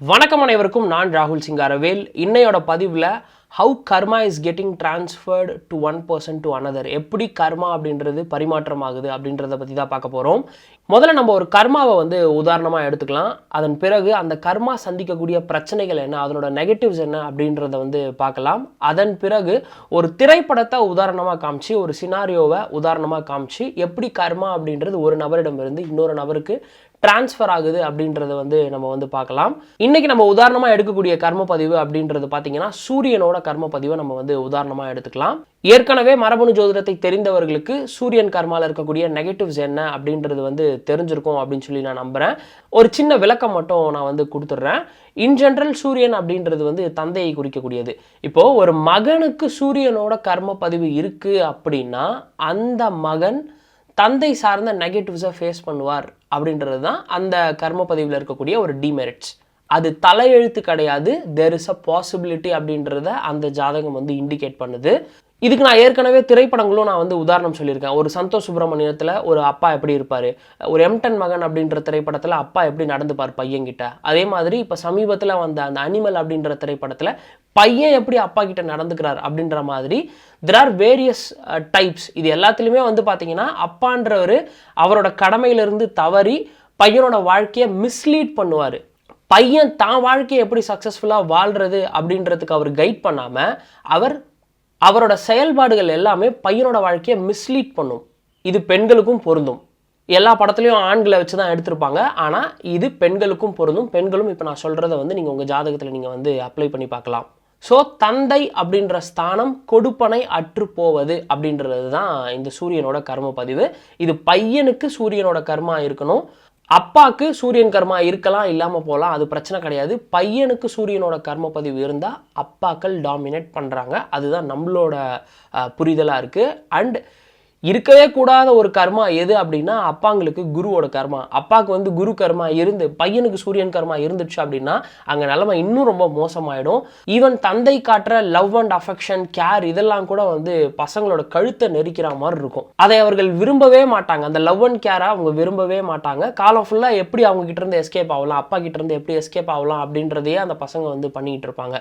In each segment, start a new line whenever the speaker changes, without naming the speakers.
வணக்கம் அனைவருக்கும் நான் ராகுல் சிங்காரவேல் இன்னையோட பதிவில் how karma is getting transferred to one person to another எப்படி கர்மா அப்படின்றது பரிமாற்றம் ஆகுது அப்படின்றத பற்றி தான் பார்க்க போகிறோம் முதல்ல நம்ம ஒரு கர்மாவை வந்து உதாரணமாக எடுத்துக்கலாம். அதன் பிறகு அந்த கர்மா சந்திக்கக்கூடிய பிரச்சனைகள் என்ன அதனோட நெகட்டிவ்ஸ் என்ன அப்படின்றத வந்து பார்க்கலாம். அதன் பிறகு ஒரு திரைப்படத்தை உதாரணமாக காமிச்சு ஒரு சினாரியோவை உதாரணமாக காமிச்சு எப்படி கர்மா அப்படின்றது ஒரு நபரிடமிருந்து இன்னொரு நபருக்கு டிரான்ஸ்ஃபர் ஆகுது அப்படின்றத வந்து நம்ம வந்து பார்க்கலாம். இன்னைக்கு நம்ம உதாரணமாக எடுக்கக்கூடிய கர்ம பதிவு அப்படின்றது பார்த்தீங்கன்னா சூரியனோட கர்ம பதிவை நம்ம வந்து உதாரணமாக எடுத்துக்கலாம். ஏற்கனவே மரபணு ஜோதிடத்தை தெரிந்தவர்களுக்கு சூரியன் கர்மாவில் இருக்கக்கூடிய நெகட்டிவ்ஸ் என்ன அப்படின்றது வந்து தெரிஞ்சிருக்கும் அப்படின்னு சொல்லி நான் நம்புகிறேன் ஒரு சின்ன விளக்கம் மட்டும் நான் வந்து கொடுத்துட்றேன். இன் ஜென்ரல் சூரியன் அப்படின்றது வந்து தந்தையை குறிக்கக்கூடியது. இப்போது ஒரு மகனுக்கு சூரியனோட கர்ம பதிவு இருக்குது அப்படின்னா அந்த மகன் தந்தை சார்ந்த நெகட்டிவ்ஸை ஃபேஸ் பண்ணுவார் அப்படின்றது தான் அந்த கர்ம பதிவில் இருக்கக்கூடிய ஒரு டிமெரிட்ஸ் அது தலையெழுத்து கிடையாது. தெர் இஸ் அ பாசிபிலிட்டி அப்படின்றத அந்த ஜாதகம் வந்து இண்டிகேட் பண்ணுது. இதுக்கு நான் ஏற்கனவே திரைப்படங்களும் நான் வந்து உதாரணம் சொல்லியிருக்கேன். ஒரு சந்தோஷ் சுப்பிரமணியத்தில் ஒரு அப்பா எப்படி இருப்பார்? ஒரு எம்டன் மகன் அப்படின்ற திரைப்படத்தில் அப்பா எப்படி நடந்துப்பார் பையன்கிட்ட? அதே மாதிரி இப்போ சமீபத்தில் வந்த அந்த அனிமல் அப்படின்ற திரைப்படத்தில் பையன் எப்படி அப்பா கிட்ட நடந்துக்கிறார் அப்படின்ற மாதிரி தெர் ஆர் வேரியஸ் டைப்ஸ் இது எல்லாத்துலேயுமே வந்து பார்த்தீங்கன்னா அப்பான்றவர் அவரோட கடமையிலிருந்து தவறி பையனோட வாழ்க்கையை மிஸ்லீட் பண்ணுவார். பையன் தான் வாழ்க்கையை எப்படி சக்ஸஸ்ஃபுல்லாக வாழ்கிறது அப்படின்றதுக்கு அவர் கைட் பண்ணாமல் அவர் அவரோட செயல்பாடுகள் எல்லாமே பையனோட வாழ்க்கையை மிஸ்லீட் பண்ணும். இது பெண்களுக்கும் பொருந்தும். எல்லா படத்துலையும் ஆண்களை வச்சு தான் எடுத்திருப்பாங்க. ஆனால் இது பெண்களுக்கும் பொருந்தும். பெண்களும் இப்போ நான் சொல்கிறத வந்து நீங்கள் உங்கள் ஜாதகத்தில் நீங்கள் வந்து அப்ளை பண்ணி பார்க்கலாம். ஸோ தந்தை அப்படின்ற ஸ்தானம் கொடுப்பனை அற்று போவது அப்படின்றது தான் இந்த சூரியனோட கர்ம பதிவு. இது பையனுக்கு சூரியனோட கர்மா இருக்கணும். அப்பாவுக்கு சூரியன் கர்மா இருக்கலாம் இல்லாமல் போகலாம் அது பிரச்சனை கிடையாது. பையனுக்கு சூரியனோட கர்ம பதிவு இருந்தால் அப்பாக்கள் டாமினேட் பண்ணுறாங்க அதுதான் நம்மளோட புரிதலாக இருக்குது அண்ட் இருக்கவே கூடாத ஒரு கர்மா எது அப்படின்னா அப்பாங்களுக்கு குருவோட கர்மா. அப்பாவுக்கு வந்து குரு கர்மா இருந்து பையனுக்கு சூரியன் கர்மா இருந்துச்சு அப்படின்னா அங்கே நிலமை இன்னும் ரொம்ப மோசமாயிடும். ஈவன் தந்தை காட்டுற லவ் அண்ட் அஃபெக்ஷன் கேர் இதெல்லாம் கூட வந்து பசங்களோட கழுத்தை நெரிக்கிற மாதிரி இருக்கும். அதை அவர்கள் விரும்பவே மாட்டாங்க. அந்த லவ் அண்ட் கேரை அவங்க விரும்பவே மாட்டாங்க. காலம் ஃபுல்லாக எப்படி அவங்க கிட்ட இருந்து எஸ்கேப் ஆகலாம் அப்பா கிட்ட இருந்து எப்படி எஸ்கேப் ஆகலாம் அப்படின்றதையே அந்த பசங்க வந்து பண்ணிக்கிட்டு இருப்பாங்க.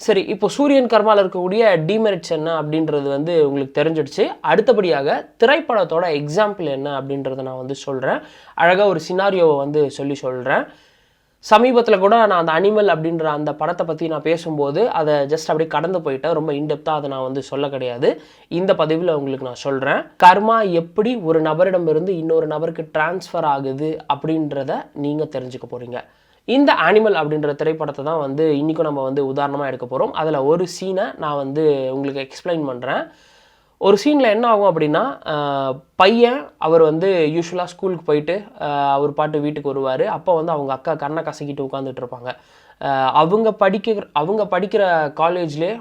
சரி இப்போ சூரியன் கர்மாவில் இருக்கக்கூடிய டிமெரிட்ஸ் என்ன அப்படின்றது வந்து உங்களுக்கு தெரிஞ்சிடுச்சு. அடுத்தபடியாக திரைப்படத்தோட எக்ஸாம்பிள் என்ன அப்படின்றத நான் வந்து சொல்கிறேன் அழகாக ஒரு சினாரியோவை வந்து சொல்லி சொல்கிறேன் சமீபத்தில் கூட நான் அந்த அனிமல் அப்படின்ற அந்த படத்தை பற்றி நான் பேசும்போது அதை ஜஸ்ட் அப்படியே கடந்து போயிட்டேன். ரொம்ப இன்டெப்த்தாக அதை நான் வந்து சொல்ல கிடையாது. இந்த பதிவில் உங்களுக்கு நான் சொல்கிறேன் கர்மா எப்படி ஒரு நபரிடமிருந்து இன்னொரு நபருக்கு டிரான்ஸ்ஃபர் ஆகுது அப்படின்றத நீங்கள் தெரிஞ்சுக்க போகிறீங்க இந்த அனிமல் அப்படின்ற திரைப்படத்தை தான் வந்து இன்றைக்கும் நம்ம வந்து உதாரணமாக எடுக்க போகிறோம் அதில் ஒரு சீனை நான் வந்து உங்களுக்கு எக்ஸ்பிளைன் பண்ணுறேன் ஒரு சீனில் என்ன ஆகும் அப்படின்னா பையன் அவர் வந்து யூஸ்வலாக ஸ்கூலுக்கு போயிட்டு அவர் பாட்டு வீட்டுக்கு வருவார். அப்போ வந்து அவங்க அக்கா கண்ணை கசக்கிட்டு உட்காந்துட்டு இருப்பாங்க. அவங்க படிக்கிற அவங்க படிக்கிற காலேஜ்லேயே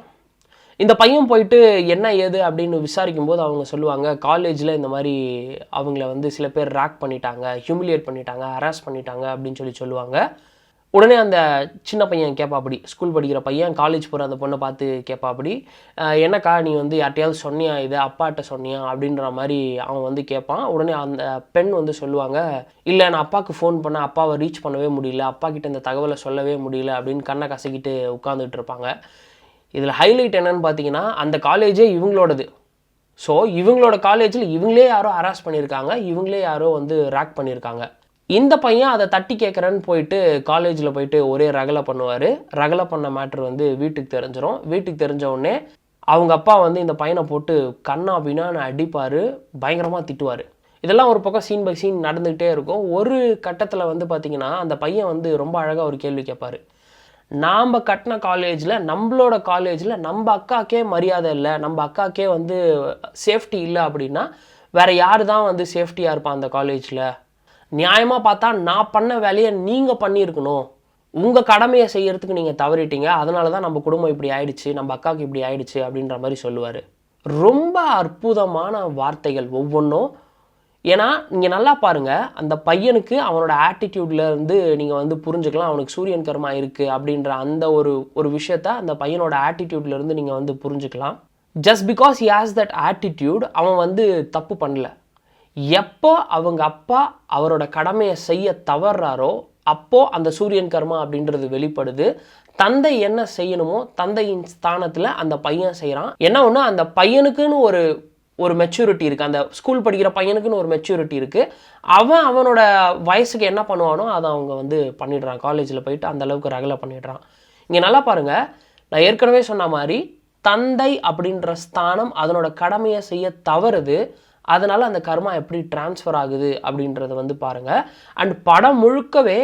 இந்த பையன் போயிட்டு என்ன ஏது அப்படின்னு விசாரிக்கும் போது அவங்க சொல்லுவாங்க காலேஜில் இந்த மாதிரி அவங்கள வந்து சில பேர் ரேக் பண்ணிட்டாங்க ஹியூமிலியேட் பண்ணிட்டாங்க ஹராஸ் பண்ணிட்டாங்க அப்படின்னு சொல்லி சொல்லுவாங்க. உடனே அந்த சின்ன பையன் கேட்பாப்படி ஸ்கூல் படிக்கிற பையன் காலேஜ் போகிற அந்த பொண்ணை பார்த்து கேட்பாப்படி என்னக்கா நீ வந்து யார்ட்டையாவது சொன்னியா இது? அப்பாட்ட சொன்னியா? அப்படின்ற மாதிரி அவன் வந்து கேட்பான் உடனே அந்த பெண் வந்து சொல்லுவாங்க இல்லை நான் அப்பாவுக்கு ஃபோன் பண்ண அப்பாவை ரீச் பண்ணவே முடியல. அப்பா கிட்ட இந்த தகவலை சொல்லவே முடியல. அப்படின்னு கண்ணை கசக்கிட்டு உட்காந்துட்டு இருப்பாங்க. இதில் ஹைலைட் என்னன்னு பார்த்தீங்கன்னா அந்த காலேஜே இவங்களோடது. ஸோ இவங்களோட காலேஜில் இவங்களே யாரோ ஹராஸ் பண்ணியிருக்காங்க. இவங்களே யாரோ வந்து ரேக் பண்ணியிருக்காங்க. இந்த பையன் அதை தட்டி கேட்குறேன்னு போயிட்டு காலேஜில் போயிட்டு ஒரே ரகலை பண்ணுவார். ரகலை பண்ண மேட்ரு வந்து வீட்டுக்கு தெரிஞ்சிடும் வீட்டுக்கு தெரிஞ்ச உடனே அவங்க அப்பா வந்து இந்த பையனை போட்டு கண்ணா பின்னான்னு அடிப்பார். பயங்கரமாக திட்டுவார். இதெல்லாம் ஒரு பக்கம் சீன் பை சீன் நடந்துக்கிட்டே இருக்கும். ஒரு கட்டத்தில் வந்து பார்த்தீங்கன்னா அந்த பையன் வந்து ரொம்ப அழகாக ஒரு கேள்வி கேட்பார். நாம் கட்டின காலேஜில் நம்மளோட காலேஜில் நம்ம அக்காக்கே மரியாதை இல்லை. நம்ம அக்காக்கே வந்து சேஃப்டி இல்லை அப்படின்னா வேறு யார் தான் வந்து சேஃப்டியாக இருப்பான் அந்த காலேஜில் நியாயமாக பார்த்தா நான் பண்ண வேலையை நீங்கள் பண்ணியிருக்கணும். உங்கள் கடமையை செய்யறதுக்கு நீங்கள் தவறிட்டீங்க. அதனால தான் நம்ம குடும்பம் இப்படி ஆயிடுச்சு நம்ம அக்காவுக்கு இப்படி ஆயிடுச்சு அப்படின்ற மாதிரி சொல்லுவார். ரொம்ப அற்புதமான வார்த்தைகள் ஒவ்வொன்றும். ஏன்னா நீங்கள் நல்லா பாருங்கள் அந்த பையனுக்கு அவனோட ஆட்டிடியூட்லேருந்து நீங்கள் வந்து புரிஞ்சுக்கலாம் அவனுக்கு சூரியன் கர்மா இருக்குது அப்படின்ற அந்த ஒரு ஒரு விஷயத்த அந்த பையனோட ஆட்டிடியூட்லேருந்து நீங்கள் வந்து புரிஞ்சுக்கலாம். Just because he has that attitude அவன் வந்து தப்பு பண்ணல. எப்போ அவங்க அப்பா அவரோட கடமையை செய்ய தவறாரோ அப்போது அந்த சூரியன் கர்மா அப்படின்றது வெளிப்படுது. தந்தை என்ன செய்யணுமோ தந்தையின் ஸ்தானத்தில் அந்த பையன் செய்கிறான் என்ன ஒன்று அந்த பையனுக்குன்னு ஒரு ஒரு மெச்சூரிட்டி இருக்குது அந்த ஸ்கூல் படிக்கிற பையனுக்குன்னு ஒரு மெச்சூரிட்டி இருக்குது அவன் அவனோட வயசுக்கு என்ன பண்ணுவானோ அதை அவங்க வந்து பண்ணிடுறான். காலேஜில் போயிட்டு அந்த அளவுக்கு ரகலை பண்ணிடுறான். இங்கே நல்லா பாருங்கள் நான் ஏற்கனவே சொன்ன மாதிரி தந்தை அப்படின்ற ஸ்தானம் அதனோட கடமையை செய்ய தவறுது. அதனால் அந்த கர்மா எப்படி டிரான்ஸ்ஃபர் ஆகுது அப்படின்றத வந்து பாருங்கள் அண்ட் படம் முழுக்கவே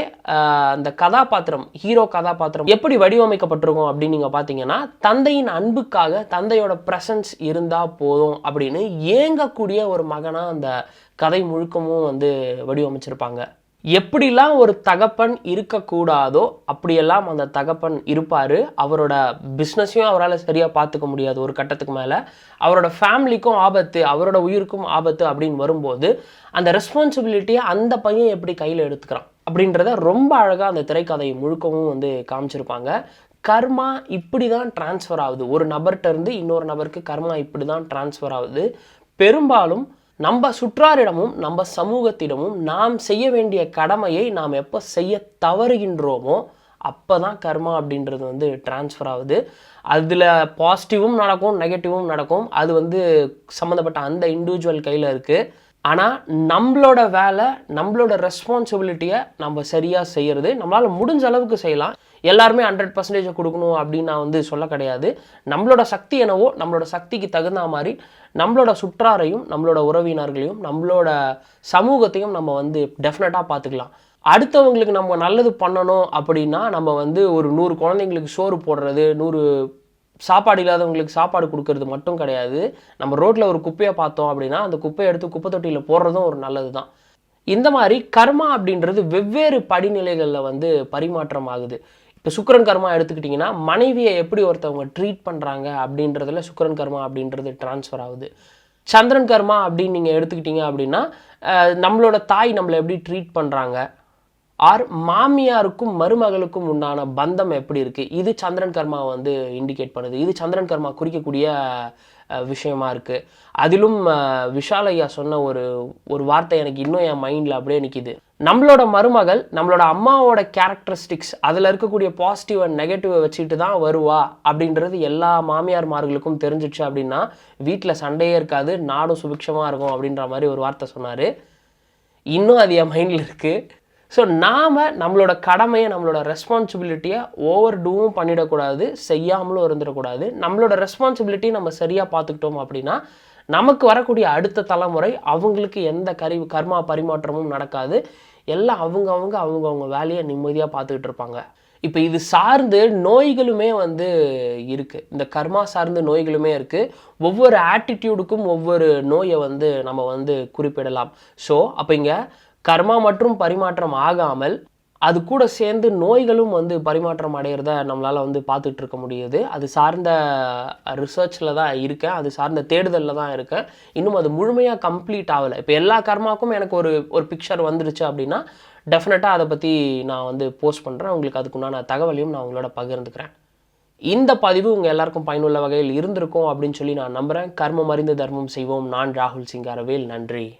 அந்த கதாபாத்திரம் ஹீரோ கதாபாத்திரம் எப்படி வடிவமைக்கப்பட்டிருக்கும் அப்படின்னு நீங்கள் பார்த்தீங்கன்னா தந்தையின் அன்புக்காக தந்தையோட ப்ரெசன்ஸ் இருந்தால் போதும் அப்படின்னு ஏங்கக்கூடிய ஒரு மகனாக அந்த கதை முழுக்கமும் வந்து வடிவமைச்சிருப்பாங்க. எப்படிலாம் ஒரு தகப்பன் இருக்கக்கூடாதோ அப்படியெல்லாம் அந்த தகப்பன் இருப்பார். அவரோட பிஸ்னஸையும் அவரால் சரியாக பார்த்துக்க முடியாது ஒரு கட்டத்துக்கு மேலே. அவரோட ஃபேமிலிக்கும் ஆபத்து அவரோட உயிருக்கும் ஆபத்து அப்படின்னு வரும்போது அந்த ரெஸ்பான்சிபிலிட்டியை அந்த பையன் எப்படி கையில் எடுத்துக்கிறான் அப்படின்றத ரொம்ப அழகாக அந்த திரைக்கதை முழுக்கவும் வந்து காமிச்சிருப்பாங்க. கர்மா இப்படி தான் டிரான்ஸ்ஃபர் ஆகுது. ஒரு நபர்கிட்ட இருந்து இன்னொரு நபருக்கு கர்மா இப்படி தான் டிரான்ஸ்ஃபர் ஆகுது. பெரும்பாலும் நம்ம சுற்றாரிடமும் நம்ம சமூகத்திடமும் நாம் செய்ய வேண்டிய கடமையை நாம் எப்போ செய்ய தவறுகின்றோமோ அப்போ தான் கர்மா அப்படின்றது வந்து டிரான்ஸ்ஃபர் ஆகுது. அதில் பாசிட்டிவும் நடக்கும் நெகட்டிவும் நடக்கும். அது வந்து சம்மந்தப்பட்ட அந்த இண்டிவிஜுவல் கையில் இருக்குது ஆனால் நம்மளோட வேலை நம்மளோட ரெஸ்பான்சிபிலிட்டியை நம்ம சரியாக செய்கிறது நம்மளால் முடிஞ்ச அளவுக்கு செய்யலாம். எல்லாருமே ஹண்ட்ரட் பர்சன்டேஜ் கொடுக்கணும் அப்படின்னு நான் வந்து சொல்ல கிடையாது. நம்மளோட சக்தி என்னவோ நம்மளோட சக்திக்கு தகுந்த மாதிரி நம்மளோட சுற்றாரையும் நம்மளோட உறவினர்களையும் நம்மளோட சமூகத்தையும் நம்ம வந்து டெஃபினட்டாக பார்த்துக்கலாம். அடுத்தவங்களுக்கு நம்ம நல்லது பண்ணணும் அப்படின்னா நம்ம வந்து ஒரு நூறு குழந்தைங்களுக்கு சோறு போடுறது நூறு சாப்பாடு இல்லாதவங்களுக்கு சாப்பாடு கொடுக்கறது மட்டும் கிடையாது. நம்ம ரோட்டில் ஒரு குப்பையை பார்த்தோம் அப்படின்னா அந்த குப்பையை எடுத்து குப்பை தொட்டியில் போடுறதும் ஒரு நல்லது தான் இந்த மாதிரி கர்மா அப்படின்றது வெவ்வேறு படிநிலைகளில் வந்து பரிமாற்றம் ஆகுது. இப்போ சுக்கரன் கர்மா எடுத்துக்கிட்டிங்கன்னா மனைவியை எப்படி ஒருத்தவங்க ட்ரீட் பண்ணுறாங்க அப்படின்றதுல சுக்கரன் கர்மா அப்படின்றது ட்ரான்ஸ்ஃபர் ஆகுது. சந்திரன் கர்மா அப்படின்னு நீங்கள் எடுத்துக்கிட்டிங்க அப்படின்னா நம்மளோட தாய் நம்மளை எப்படி ட்ரீட் பண்ணுறாங்க ஆர் மாமியாருக்கும் மருமகளுக்கும் உண்டான பந்தம் எப்படி இருக்குது இது சந்திரன் கர்மா வந்து இண்டிகேட் பண்ணுது. இது சந்திரன் கர்மா குறிக்கக்கூடிய விஷயமா இருக்குது அதிலும் விஷால் ஐயா சொன்ன ஒரு ஒரு வார்த்தை எனக்கு இன்னும் என் மைண்டில் அப்படியே நிற்கிது நம்மளோட மருமகள் நம்மளோட அம்மாவோட கேரக்டரிஸ்டிக்ஸ் அதில் இருக்கக்கூடிய பாசிட்டிவ் அண்ட் நெகட்டிவை வச்சுட்டு தான் வருவா அப்படின்றது எல்லா மாமியார்மார்களுக்கும் தெரிஞ்சிச்சு அப்படின்னா வீட்டில் சண்டையே இருக்காது நாடும் சுபிக்ஷமாக இருக்கும் அப்படின்ற மாதிரி ஒரு வார்த்தை சொன்னார். இன்னும் அது என் மைண்டில் இருக்குது ஸோ நாம் நம்மளோட கடமையை நம்மளோட ரெஸ்பான்சிபிலிட்டியை ஓவர் டூவும் பண்ணிடக்கூடாது செய்யாமலும் இருந்துடக்கூடாது. நம்மளோட ரெஸ்பான்சிபிலிட்டி நம்ம சரியாக பார்த்துக்கிட்டோம் அப்படின்னா நமக்கு வரக்கூடிய அடுத்த தலைமுறை அவங்களுக்கு எந்த கரி கர்மா பரிமாற்றமும் நடக்காது. எல்லாம் அவங்கவுங்க அவங்கவுங்க வேலையை நிம்மதியாக பார்த்துக்கிட்டு இருப்பாங்க. இப்போ இது சார்ந்து நோய்களுமே வந்து இருக்குது இந்த கர்மா சார்ந்த நோய்களுமே இருக்குது ஒவ்வொரு ஆட்டிடியூடுக்கும் ஒவ்வொரு நோயை வந்து நம்ம வந்து குறிப்பிடலாம். ஸோ அப்போ இங்கே கர்மா மற்றும் பரிமாற்றம் ஆகாமல் அது கூட சேர்ந்து நோய்களும் வந்து பரிமாற்றம் அடையிறத நம்மளால் வந்து பார்த்துட்டு இருக்க முடியுது. அது சார்ந்த ரிசர்ச்சில் தான் இருக்கேன். அது சார்ந்த தேடுதலில் தான் இருக்கேன். இன்னும் அது முழுமையாக கம்ப்ளீட் ஆகலை. இப்போ எல்லா கர்மாக்கும் எனக்கு ஒரு ஒரு பிக்சர் வந்துருச்சு அப்படின்னா டெஃபினட்டாக அதை பற்றி நான் வந்து போஸ்ட் பண்ணுறேன் உங்களுக்கு அதுக்குண்டான தகவலையும் நான் உங்களோட பகிர்ந்துக்கிறேன். இந்த பதிவு உங்கள் எல்லாருக்கும் பயனுள்ள வகையில் இருந்திருக்கும் அப்படின்னு சொல்லி நான் நம்புகிறேன் கர்மம் அறிந்து தர்மம் செய்வோம். நான் ராகுல் சிங்காரவேல். நன்றி.